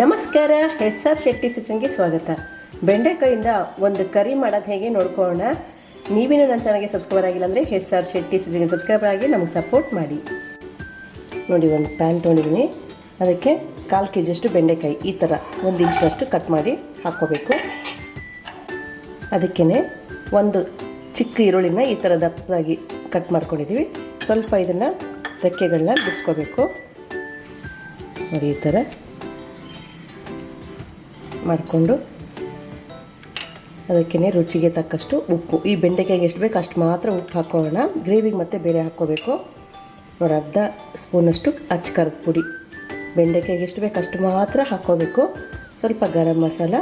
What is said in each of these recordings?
ನಮಸ್ಕಾರ, S R Shetty ಕಿಚನ್ಗೆ ಸ್ವಾಗತ. ಬೆಂಡೆಕಾಯಿಂದ ಒಂದು ಕರಿ ಮಾಡೋದು ಹೇಗೆ ನೋಡ್ಕೊಳ್ಳೋಣ. ನೀವೇನು ನನ್ನ ಚಾನಲ್ಗೆ ಸಬ್ಸ್ಕ್ರೈಬರ್ ಆಗಿಲ್ಲ ಅಂದರೆ ಎಸ್ ಆರ್ ಶೆಟ್ಟಿ ಕಿಚನ್ಗೆ ಸಬ್ಸ್ಕ್ರೈಬರ್ ಆಗಿ ನಮಗೆ ಸಪೋರ್ಟ್ ಮಾಡಿ. ನೋಡಿ, ಒಂದು ಪ್ಯಾನ್ ತೊಗೊಂಡಿದ್ದೀನಿ. ಅದಕ್ಕೆ ಕಾಲು ಕೆ ಜಿಯಷ್ಟು ಬೆಂಡೆಕಾಯಿ ಈ ಥರ ಒಂದು ಇಂಚಿನಷ್ಟು ಕಟ್ ಮಾಡಿ ಹಾಕ್ಕೋಬೇಕು. ಅದಕ್ಕೇ ಒಂದು ಚಿಕ್ಕ ಈರುಳ್ಳಿನ ಈ ಥರ ದಪ್ಪದಾಗಿ ಕಟ್ ಮಾಡ್ಕೊಂಡಿದ್ದೀವಿ. ಸ್ವಲ್ಪ ಇದನ್ನು ರೆಕ್ಕೆಗಳನ್ನ ಬಿಡಿಸ್ಕೋಬೇಕು. ನೋಡಿ, ಈ ಥರ. ಮಾಡಿಕೊಂಡು ಅದಕ್ಕೇ ರುಚಿಗೆ ತಕ್ಕಷ್ಟು ಉಪ್ಪು. ಈ ಬೆಂಡೆಕಾಯಿಗೆ ಎಷ್ಟು ಬೇಕು ಅಷ್ಟು ಮಾತ್ರ ಉಪ್ಪು ಹಾಕೋಣ. ಗ್ರೇವಿಗೆ ಮತ್ತೆ ಬೇರೆ ಹಾಕ್ಕೋಬೇಕು ನೋಡಿ, ಅರ್ಧ ಸ್ಪೂನಷ್ಟು ಅಚ್ಚ ಖಾರದ ಪುಡಿ. ಬೆಂಡೆಕಾಯಿಗೆ ಎಷ್ಟು ಬೇಕು ಅಷ್ಟು ಮಾತ್ರ ಹಾಕ್ಕೋಬೇಕು ಸ್ವಲ್ಪ ಗರಂ ಮಸಾಲ.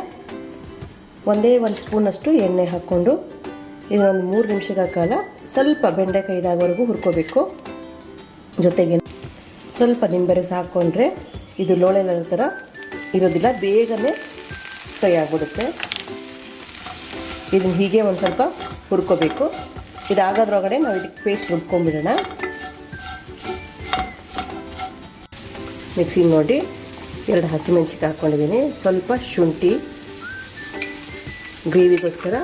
ಒಂದೇ ಒಂದು ಸ್ಪೂನಷ್ಟು ಎಣ್ಣೆ ಹಾಕ್ಕೊಂಡು ಇದನ್ನೊಂದು ಮೂರು ನಿಮಿಷಗಳ ಕಾಲ ಸ್ವಲ್ಪ ಬೆಂಡೆಕಾಯಿ ಇದಾಗೋವರೆಗೂ ಹುರ್ಕೋಬೇಕು. ಜೊತೆಗೆ ಸ್ವಲ್ಪ ನಿಂಬೆರಸ ಹಾಕ್ಕೊಂಡ್ರೆ ಇದು ಲೋಳೆ ಥರ ಇರೋದಿಲ್ಲ. ಬೇಗನೆ ಫ್ರೈ ಆಗಿಬಿಡುತ್ತೆ. ಇದನ್ನು ಹೀಗೆ ಒಂದು ಸ್ವಲ್ಪ ಹುರ್ಕೋಬೇಕು. ಇದಾಗೋದ್ರೊಳಗಡೆ ನಾವು ಇದಕ್ಕೆ ಪೇಸ್ಟ್ ರುಬ್ಕೊಂಡ್ಬಿಡೋಣ ಮಿಕ್ಸಿಗೆ ನೋಡಿ ಎರಡು ಹಸಿಮೆಣ್ಸಿಕಾಯಿ ಹಾಕ್ಕೊಂಡಿದ್ದೀನಿ ಸ್ವಲ್ಪ ಶುಂಠಿ, ಗ್ರೇವಿಗೋಸ್ಕರ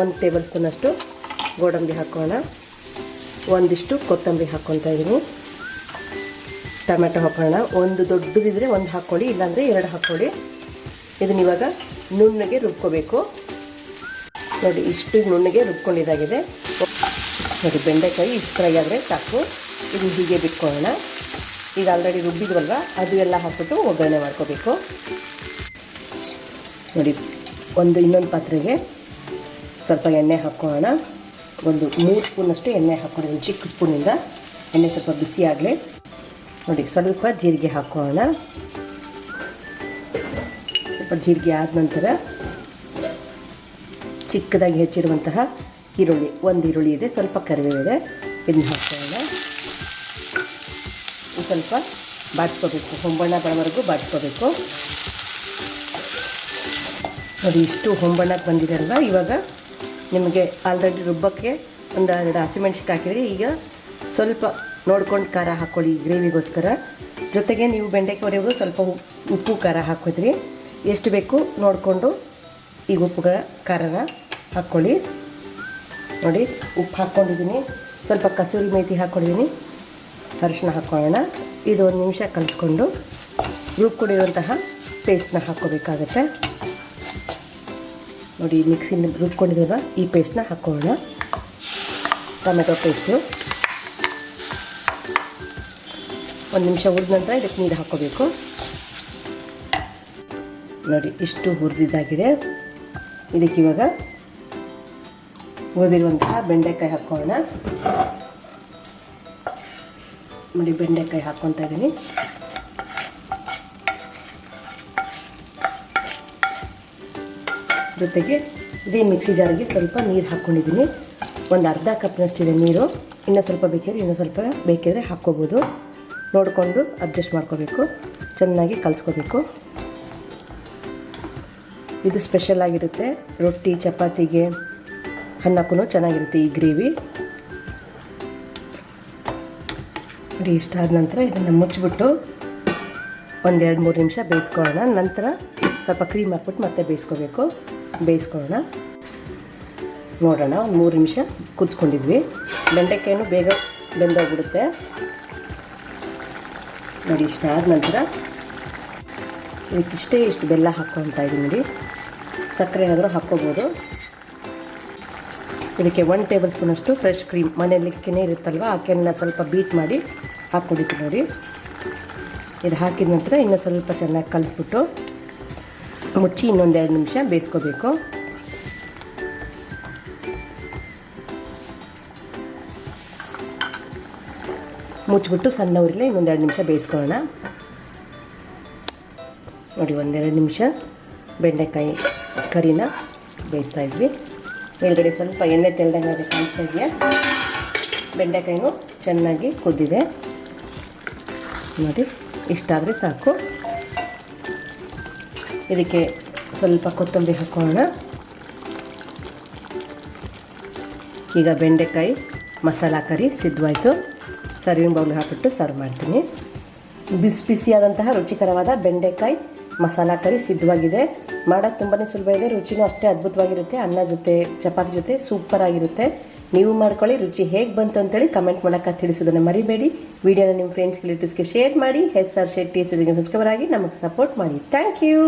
ಒಂದು ಟೇಬಲ್ ಸ್ಪೂನಷ್ಟು ಗೋಡಂಬಿ ಹಾಕೋಣ. ಒಂದಿಷ್ಟು ಕೊತ್ತಂಬರಿ ಹಾಕ್ಕೊತಾ ಇದ್ದೀನಿ ಟೊಮೆಟೊ ಹಾಕೋಣ. ಒಂದು ದೊಡ್ಡದಿದ್ದರೆ ಒಂದು ಹಾಕ್ಕೊಳ್ಳಿ ಇಲ್ಲಾಂದರೆ ಎರಡು ಹಾಕ್ಕೊಳ್ಳಿ ಇದನ್ನ ಇವಾಗ ನುಣ್ಣಗೆ ರುಬ್ಕೋಬೇಕು. ನೋಡಿ, ಇಷ್ಟು ನುಣ್ಣಗೆ ರುಬ್ಕೊಂಡಿದ್ದಾಗಿದೆ. ನೋಡಿ, ಬೆಂಡೆಕಾಯಿ ಇಷ್ಟು ಫ್ರೈ ಆದರೆ ಸಾಕು. ಇದು ಹೀಗೆ ಬಿಟ್ಕೊಳ್ಳೋಣ. ಈಗ ಆಲ್ರೆಡಿ ರುಬ್ಬಿದ್ವಲ್ವ? ಅದು ಎಲ್ಲ ಹಾಕ್ಬಿಟ್ಟು ಒಗ್ಗರಣೆ ಮಾಡ್ಕೋಬೇಕು. ನೋಡಿ, ಒಂದು ಇನ್ನೊಂದು ಪಾತ್ರೆಗೆ ಸ್ವಲ್ಪ ಎಣ್ಣೆ ಹಾಕ್ಕೊಳ್ಳೋಣ. ಒಂದು ಮೂರು ಸ್ಪೂನಷ್ಟು ಎಣ್ಣೆ ಹಾಕ್ಕೊಂಡಿದ್ದೀನಿ ಚಿಕ್ಕ ಸ್ಪೂನಿಂದ. ಎಣ್ಣೆ ಸ್ವಲ್ಪ ಬಿಸಿ ಆಗಲಿ. ನೋಡಿ, ಸ್ವಲ್ಪ ಜೀರಿಗೆ ಹಾಕ್ಕೊಳ್ಳೋಣ. ಸ್ವಲ್ಪ ಜೀರಿಗೆ ಆದ ನಂತರ ಚಿಕ್ಕದಾಗಿ ಹೆಚ್ಚಿರುವಂತಹ ಈರುಳ್ಳಿ, ಒಂದು ಈರುಳ್ಳಿ ಇದೆ, ಸ್ವಲ್ಪ ಕರಿಬೇವಿದೆ ಇದನ್ನ ಹಾಕೋಣ ಸ್ವಲ್ಪ ಬಾಡಿಸ್ಕೋಬೇಕು ಹೊಂಬಣ್ಣ ಬರೋವರೆಗೂ ಬಾಡಿಸ್ಕೋಬೇಕು ನೋಡಿ, ಇಷ್ಟು ಹೊಂಬಣ್ಣಕ್ಕೆ ಬಂದಿದೆ ಅಲ್ವಾ? ಇವಾಗ ನಿಮಗೆ ಆಲ್ರೆಡಿ ರುಬ್ಬಕ್ಕೆ ಒಂದು ಎರಡು ಹಸಿಮೆಣ್ಸಿಕಾಯಿ ಹಾಕಿದರೆ ಈಗ ಸ್ವಲ್ಪ ನೋಡ್ಕೊಂಡು ಖಾರ ಹಾಕ್ಕೊಳ್ಳಿ ಗ್ರೇವಿಗೋಸ್ಕರ. ಜೊತೆಗೆ ನೀವು ಬೆಂಡೆಕಾಯಿ ಹೊರೆಗೂ ಸ್ವಲ್ಪ ಉಪ್ಪು ಖಾರ ಹಾಕಿದ್ರಿ ಎಷ್ಟು ಬೇಕು ನೋಡಿಕೊಂಡು ಈಗ ಉಪ್ಪು ಖಾರನ ಹಾಕ್ಕೊಳ್ಳಿ. ನೋಡಿ, ಉಪ್ಪು ಹಾಕ್ಕೊಂಡಿದ್ದೀನಿ. ಸ್ವಲ್ಪ ಕಸೂರಿ ಮೇಥಿ ಹಾಕ್ಕೊಂಡಿದ್ದೀನಿ. ಅರಿಶಿನ ಹಾಕ್ಕೊಳ್ಳೋಣ. ಇದು ಒಂದು ನಿಮಿಷ ಕಲಿಸ್ಕೊಂಡು ರುಬ್ಕೊಂಡಿರುವಂತಹ ಪೇಸ್ಟ್ನ ಹಾಕ್ಕೋಬೇಕಾಗತ್ತೆ. ನೋಡಿ ಮಿಕ್ಸಿನ ರುಬ್ಕೊಂಡಿದ್ದೀವ ಈ ಪೇಸ್ಟ್ನ ಹಾಕ್ಕೊಳ್ಳೋಣ. ಟೊಮೆಟೊ ಪೇಸ್ಟು ಒಂದು ನಿಮಿಷ ಉಳಿದ ನಂತರ ಇದಕ್ಕೆ ನೀರು ಹಾಕ್ಕೋಬೇಕು. ನೋಡಿ, ಇಷ್ಟು ಹುರಿದಿದ್ದಾಗಿದೆ. ಇದಕ್ಕೆ ಇವಾಗ ಹುರಿದಿರುವಂತಹ ಬೆಂಡೆಕಾಯಿ ಹಾಕೋಣ. ನೋಡಿ, ಬೆಂಡೆಕಾಯಿ ಹಾಕ್ಕೊತಾ ಇದ್ದೀನಿ. ಜೊತೆಗೆ ಇದೇ ಮಿಕ್ಸಿ ಜಾರಿಗೆ ಸ್ವಲ್ಪ ನೀರು ಹಾಕ್ಕೊಂಡಿದ್ದೀನಿ ಒಂದು ಅರ್ಧ ಕಪ್ನಷ್ಟಿದೆ ನೀರು. ಇನ್ನೂ ಸ್ವಲ್ಪ ಬೇಕಿದ್ರೆ, ಇನ್ನೂ ಸ್ವಲ್ಪ ಬೇಕಿದ್ರೆ ಹಾಕ್ಕೋಬೋದು. ನೋಡಿಕೊಂಡು ಅಡ್ಜಸ್ಟ್ ಮಾಡ್ಕೋಬೇಕು. ಚೆನ್ನಾಗಿ ಕಲಿಸ್ಕೋಬೇಕು. ಇದು ಸ್ಪೆಷಲ್ ಆಗಿರುತ್ತೆ. ರೊಟ್ಟಿ, ಚಪಾತಿಗೆ ಅನ್ನಕ್ಕೂ ಚೆನ್ನಾಗಿರುತ್ತೆ ಈ ಗ್ರೇವಿ. ನೋಡಿ ಇಷ್ಟಾದ ನಂತರ ಇದನ್ನು ಮುಚ್ಚಿಬಿಟ್ಟು ಒಂದೆರಡು ಮೂರು ನಿಮಿಷ ಬೇಯಿಸ್ಕೊಳ್ಳೋಣ. ನಂತರ ಸ್ವಲ್ಪ ಕ್ರೀಮ್ ಹಾಕ್ಬಿಟ್ಟು ಮತ್ತೆ ಬೇಯಿಸ್ಕೋಬೇಕು. ಬೇಯಿಸ್ಕೊಳ್ಳೋಣ. ನೋಡೋಣ, ಒಂದು ಮೂರು ನಿಮಿಷ ಕುದಿಸ್ಕೊಂಡಿದ್ವಿ. ಬೆಂಡೆಕಾಯಿನೂ ಬೇಗ ಬೆಂದೋಗ್ಬಿಡುತ್ತೆ. ನೋಡಿ, ಇಷ್ಟ ಆದ ನಂತರ ಇದಕ್ಕಿಷ್ಟೇ ಇಷ್ಟು ಬೆಲ್ಲ ಹಾಕ್ಕೊತಾ ಇದ್ದೀನಿ ನೋಡಿ. ಸಕ್ಕರೆ ಏನಾದರೂ ಹಾಕ್ಕೋಬೋದು. ಇದಕ್ಕೆ ಒನ್ ಟೇಬಲ್ ಸ್ಪೂನಷ್ಟು ಫ್ರೆಶ್ ಕ್ರೀಮ್ ಮನೆಯಲ್ಲಿ ಕೆನೆ ಇರುತ್ತಲ್ವ, ಆ ಕೆನೆನ ಸ್ವಲ್ಪ ಬೀಟ್ ಮಾಡಿ ಹಾಕ್ಕೊಡಿತ್ತು ನೋಡಿ. ಇದು ಹಾಕಿದ ನಂತರ ಇನ್ನೂ ಸ್ವಲ್ಪ ಚೆನ್ನಾಗಿ ಕಲಿಸ್ಬಿಟ್ಟು ಮುಚ್ಚಿ ಇನ್ನೊಂದೆರಡು ನಿಮಿಷ ಬೇಯಿಸ್ಕೋಬೇಕು. ಮುಚ್ಚಿಬಿಟ್ಟು ಸಣ್ಣ ಉರಿಲೆ ಇನ್ನೊಂದೆರಡು ನಿಮಿಷ ಬೇಯಿಸ್ಕೊಳ್ಳೋಣ. ನೋಡಿ, ಒಂದೆರಡು ನಿಮಿಷ ಬೆಂಡೆಕಾಯಿ ಕರಿನ ಬೇಯಿಸ್ತಾ ಇದ್ವಿ. ಮೇಲ್ಗಡೆ ಸ್ವಲ್ಪ ಎಣ್ಣೆ ತೆಲ್ದಂಗೆ ಕಾಣಿಸ್ತಾ ಇದೆಯಾ? ಬೆಂಡೆಕಾಯಿನೂ ಚೆನ್ನಾಗಿ ಕುದ್ದಿದೆ ನೋಡಿ, ಇಷ್ಟಾದರೆ ಸಾಕು. ಇದಕ್ಕೆ ಸ್ವಲ್ಪ ಕೊತ್ತಂಬರಿ ಹಾಕೋಣ. ಈಗ ಬೆಂಡೆಕಾಯಿ ಮಸಾಲ ಕರಿ ಸಿದ್ಧವಾಯಿತು. ಸರ್ವಿಂಗ್ ಬೌಲ್ಗೆ ಹಾಕಿಬಿಟ್ಟು ಸರ್ವ್ ಮಾಡ್ತೀನಿ. ಬಿಸಿ ಬಿಸಿಯಾದಂತಹ ರುಚಿಕರವಾದ ಬೆಂಡೆಕಾಯಿ ಮಸಾಲ ಕರಿ ಸಿದ್ಧವಾಗಿದೆ. ಮಾಡೋಕ್ಕೆ ತುಂಬಾ ಸುಲಭ ಇದೆ. ರುಚಿನೂ ಅಷ್ಟೇ ಅದ್ಭುತವಾಗಿರುತ್ತೆ. ಅನ್ನ ಜೊತೆ, ಚಪಾತಿ ಜೊತೆ ಸೂಪರ್ ಆಗಿರುತ್ತೆ. ನೀವು ಮಾಡ್ಕೊಳ್ಳಿ. ರುಚಿ ಹೇಗೆ ಬಂತು ಅಂತೇಳಿ ಕಮೆಂಟ್ ಮೂಲಕ ತಿಳಿಸೋದನ್ನು ಮರಿಬೇಡಿ. ವಿಡಿಯೋನ ನಿಮ್ಮ ಫ್ರೆಂಡ್ಸ್ ರಿಲೇಟಿವ್ಸ್ಗೆ ಶೇರ್ ಮಾಡಿ. ಎಸ್ ಆರ್ ಶೆಟ್ಟಿ ಸಬ್ಸ್ಕ್ರೈಬರ್ ಆಗಿ ನಮಗೆ ಸಪೋರ್ಟ್ ಮಾಡಿ. Thank you